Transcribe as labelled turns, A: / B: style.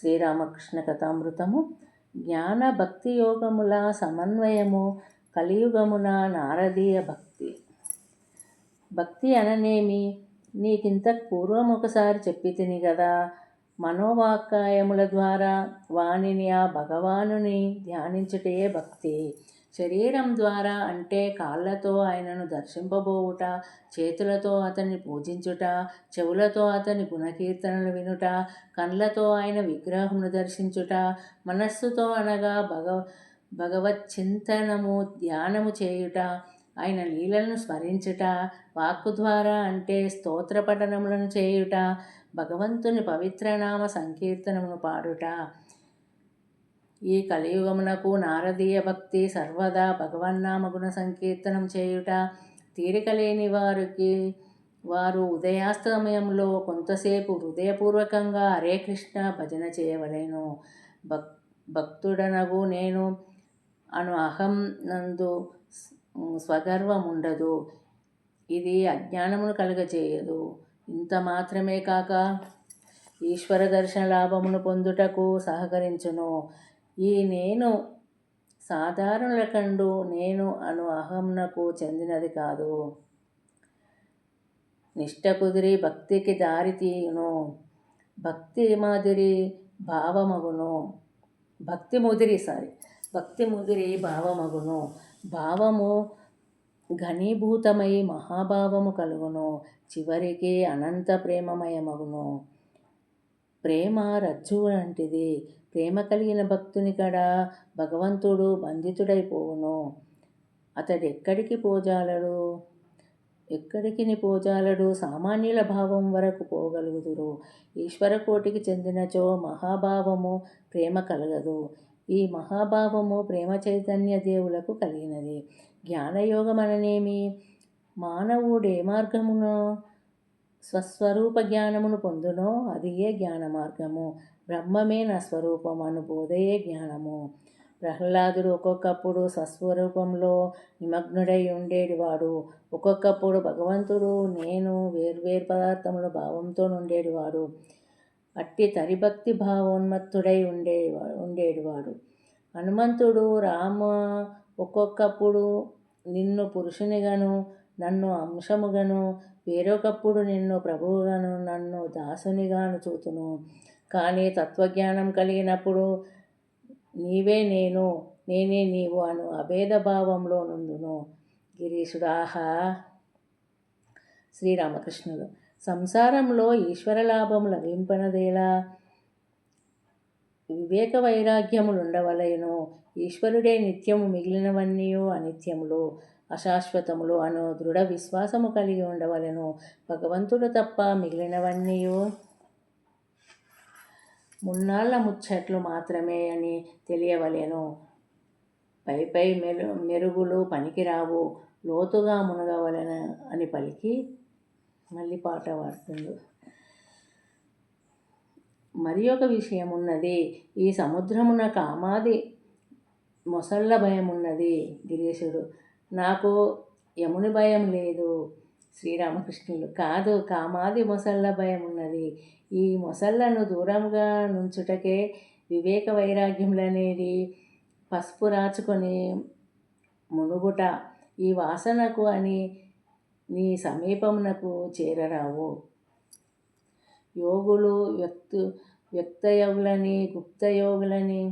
A: శ్రీరామకృష్ణ కథామృతము. జ్ఞాన భక్తి యోగముల సమన్వయము కలియుగమున నారదీయ భక్తి. భక్తి అననేమి? నీకింతకు పూర్వం ఒకసారి చెప్పి తిని కదా మనోవాక్కాయముల ద్వారా వాణిని ఆ భగవానుని ధ్యానించుటే భక్తి. శరీరం ద్వారా అంటే కాళ్ళతో ఆయనను దర్శింపబోవుట చేతులతో అతన్ని పూజించుట చెవులతో అతని గుణకీర్తనలు వినుట కళ్ళతో ఆయన విగ్రహమును దర్శించుట మనస్సుతో అనగా భగవ భగవత్ చింతనము ధ్యానము చేయుట ఆయన లీలలను స్మరించుట వాక్కు ద్వారా అంటే స్తోత్ర పఠనములను చేయుట భగవంతుని పవిత్రనామ సంకీర్తనమును పాడుట. ఈ కలియుగమునకు నారదీయ భక్తి సర్వదా భగవన్నామగుణ సంకీర్తనం చేయుట తీరిక లేని వారికి వారు ఉదయాస్తమయంలో కొంతసేపు హృదయపూర్వకంగా హరే కృష్ణ భజన చేయవలేను. భక్ భక్తుడనగు నేను అను అహం నందు స్వగర్వం ఉండదు ఇది అజ్ఞానమును కలుగజేయదు. ఇంత మాత్రమే కాక ఈశ్వర దర్శన లాభమును పొందుటకు సహకరించును. ఈ నేను సాధారణుల కండు నేను అను అహంనకు చెందినది కాదు. నిష్ట కుదిరి భక్తికి దారితీయును భక్తి మాదిరి భావమగును. భక్తి ముదిరి సారీ భక్తి ముదిరి భావమగును. భావము ఘనీభూతమై మహాభావము కలుగును. చివరికి అనంత ప్రేమమయమగును. ప్రేమ రజ్జు లాంటిది. ప్రేమ కలిగిన భక్తుని కడ భగవంతుడు బంధితుడైపోవును. అతడు ఎక్కడికి పోజాలడు? ఎక్కడికి పోజాలడు? సామాన్యుల భావం వరకు పోగలుగుదురు. ఈశ్వర కోటికి చెందినచో మహాభావము ప్రేమ కలగదు. ఈ మహాభావము ప్రేమ చైతన్య దేవులకు కలిగినది. జ్ఞానయోగం అననేమి మానవుడు ఏ మార్గమునో? స్వస్వరూప జ్ఞానమును పొందునో అది ఏ జ్ఞాన మార్గము బ్రహ్మమే నా స్వరూపం అను బోధయే జ్ఞానము. ప్రహ్లాదుడు ఒక్కొక్కప్పుడు స్వస్వరూపంలో నిమగ్నుడై ఉండేటివాడు. ఒక్కొక్కప్పుడు భగవంతుడు నేను వేర్వేరు పదార్థముల భావంతో ఉండేటివాడు అట్టి తరిభక్తి భావోన్మత్తుడై ఉండే ఉండేటివాడు. హనుమంతుడు రామ ఒక్కొక్కప్పుడు నిన్ను పురుషునిగాను నన్ను అంశముగాను వేరొకప్పుడు నిన్ను ప్రభువుగాను నన్ను దాసునిగాను చూతును. కానీ తత్వజ్ఞానం కలిగినప్పుడు నీవే నేను నేనే నీవు అను అభేద భావంలో నుండును. గిరీశుడాహా శ్రీరామకృష్ణుడు సంసారంలో ఈశ్వర లాభం లభింపనదేలా? వివేక వైరాగ్యములు ఉండవలయను ఈశ్వరుడే నిత్యము మిగిలినవన్నీ అనిత్యములు. అశాశ్వతములు అను దృఢ విశ్వాసము కలిగి ఉండవలను. భగవంతుడు తప్ప మిగిలినవన్నీ మున్నాళ్ళ ముచ్చట్లు మాత్రమే అని తెలియవలెను. పై పై మెరు మెరుగులు పనికిరావు. లోతుగా మునగవలెన అని పలికి మళ్ళీ పాట పాడుతుంది మరి ఒక విషయం ఉన్నది ఈ సముద్రమున కామాది మొసళ్ళ భయం ఉన్నది గిరీశుడు. నాకు యముని భయం లేదు శ్రీరామకృష్ణులు కాదు కామాది మొసళ్ళ భయం ఉన్నది. ఈ మొసళ్ళను దూరంగా నుంచుటకే వివేక వైరాగ్యములనేది పసుపు రాచుకొని మునుగుట ఈ వాసనకు అని నీ సమీపమునకు చేరరావు. యోగులు వ్యక్తు వ్యక్తయోగులని గుప్తయోగులని